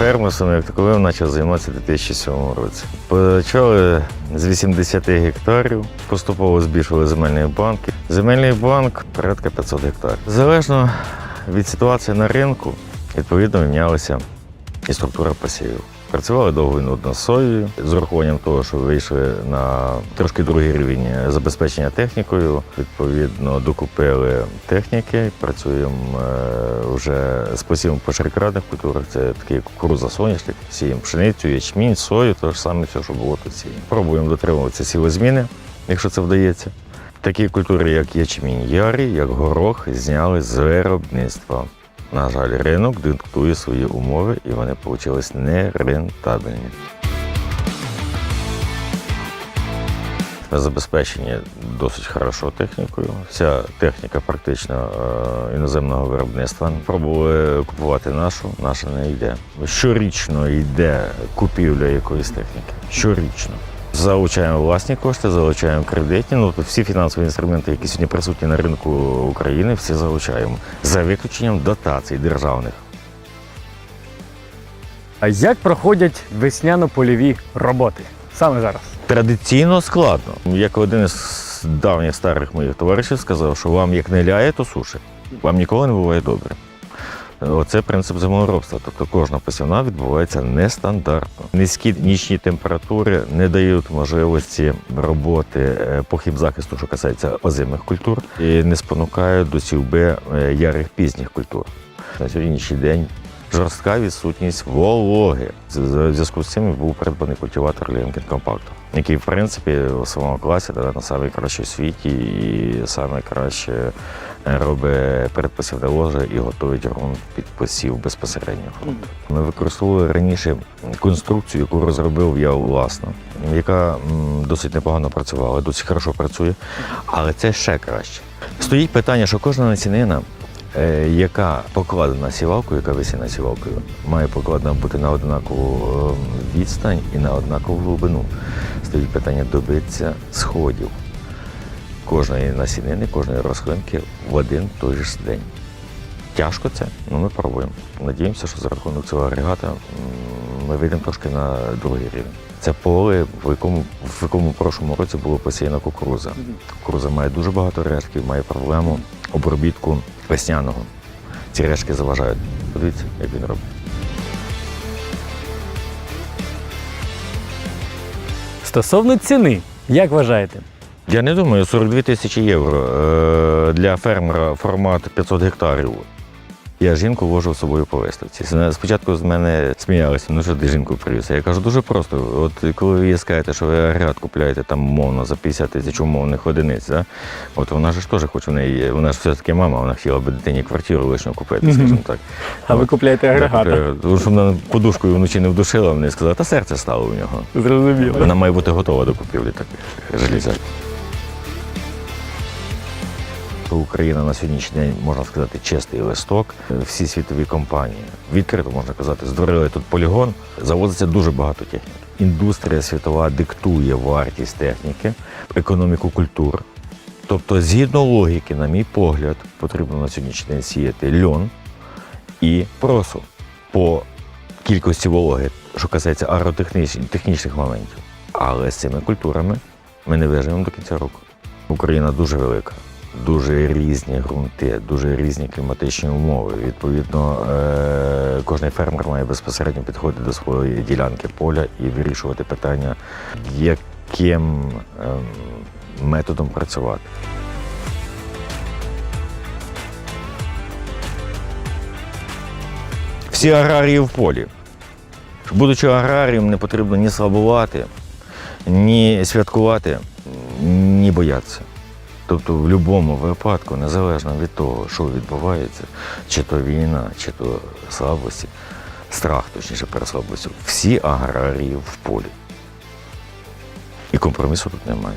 Фермерством як таковим почав займатися у 2007 році. Почали з 80 гектарів, поступово збільшили земельні банки. Земельний банк порядка 500 гектарів. Залежно від ситуації на ринку, відповідно мінялася і структура посівів. Працювали довго і нудно з соєю, з урахуванням того, що вийшли на трошки другий рівень забезпечення технікою. Відповідно, докупили техніки, працюємо е, вже з посівом по широкрадних культурах. Це такі кукуруза соняшник, сіємо пшеницю, ячмінь, сою, те ж саме все, що було тут сіємо. Пробуємо дотримуватися сівозміни, якщо це вдається. Такі культури, як ячмінь ярий, як горох, зняли з виробництва. На жаль, ринок диктує свої умови, і вони вийшли нерентабельні. Забезпечені досить хорошо технікою. Вся техніка практично е, іноземного виробництва. Пробували купувати нашу, наша не йде. Щорічно йде купівля якоїсь техніки. Щорічно. Залучаємо власні кошти, залучаємо кредитні. Ну, всі фінансові інструменти, які сьогодні присутні на ринку України, всі залучаємо за виключенням дотацій державних. А як проходять весняно-польові роботи саме зараз? Традиційно складно. Як один із давніх старих моїх товаришів сказав, що вам як не ляє, то сушить. Вам ніколи не буває добре. Оце принцип землеробства. Тобто кожна посівна відбувається нестандартно. Низькі нічні температури не дають можливості роботи похиб по хімзахисту, що касається озимих культур, і не спонукають до сівби е, ярих пізніх культур. На сьогоднішній день жорстка відсутність вологи. В зв'язку з цим був придбаний культиватор Лінкен Компактор, який, в принципі, у своєму класі напевно, найкращий у світі і найкраще робить передпосівне ложе і готують ґрунт під посів безпосередньо. Ми використовували раніше конструкцію, яку розробив я власно, яка досить непогано працювала, досить хорошо працює, але це ще краще. Стоїть питання, що кожна насінина е, яка покладена сівалкою, яка висіна сівалкою, має покладена бути на однакову е, відстань і на однакову глибину. Стоїть питання добитися сходів кожної насінини, кожної рослинки в один той же ж день. Тяжко це, але ми пробуємо. Надіємося, що за рахунок цього агрегата ми вийдемо трошки на другий рівень. Це поле, в якому в якому в прошлому році було посіяна кукуруза. Кукуруза має дуже багато рештків, має проблему обробітку весняного. Ці решки заважають. Подивіться, як він робить. Стосовно ціни, як вважаєте? Я не думаю, 42 тисячі євро е, для фермера формат 500 гектарів. Я жінку вожу з собою по виставці. Спочатку з мене сміялися, ну що ти жінку привіз? Я кажу, дуже просто. От коли ви скажете, що ви агрегат купляєте там умовно за 50 тисяч умовних одиниць, да? от вона ж теж хоче в неї, вона ж все-таки мама, вона хотіла би дитині квартиру лишню купити, скажімо так. А ви купляєте агрегати? Так, е, Тому що вона подушкою вночі не вдушила, вона сказала, та серце стало у нього. Зрозуміло. Вона має бути готова до купівлі таких желізяк. Україна на сьогоднішній день, можна сказати, чистий листок. Всі світові компанії, відкрито можна казати, створили тут полігон, завозиться дуже багато техніки. Індустрія світова диктує вартість техніки, економіку культур. Тобто, згідно логіки, на мій погляд, потрібно на сьогоднішній день сіяти льон і просо по кількості вологи, що касається агротехнічних технічних моментів. Але з цими культурами ми не виживемо до кінця року. Україна дуже велика, дуже різні ґрунти, дуже різні кліматичні умови. Відповідно, е- кожен фермер має безпосередньо підходити до своєї ділянки поля і вирішувати питання, яким ем, методом працювати. Всі аграрії в полі. Будучи аграрієм, не потрібно ні слабувати, ні святкувати, ні боятися. Тобто в будь-якому випадку, незалежно від того, що відбувається, чи то війна, чи то слабості, страх, точніше, перед слабостю, всі аграрії в полі. І компромісу тут немає.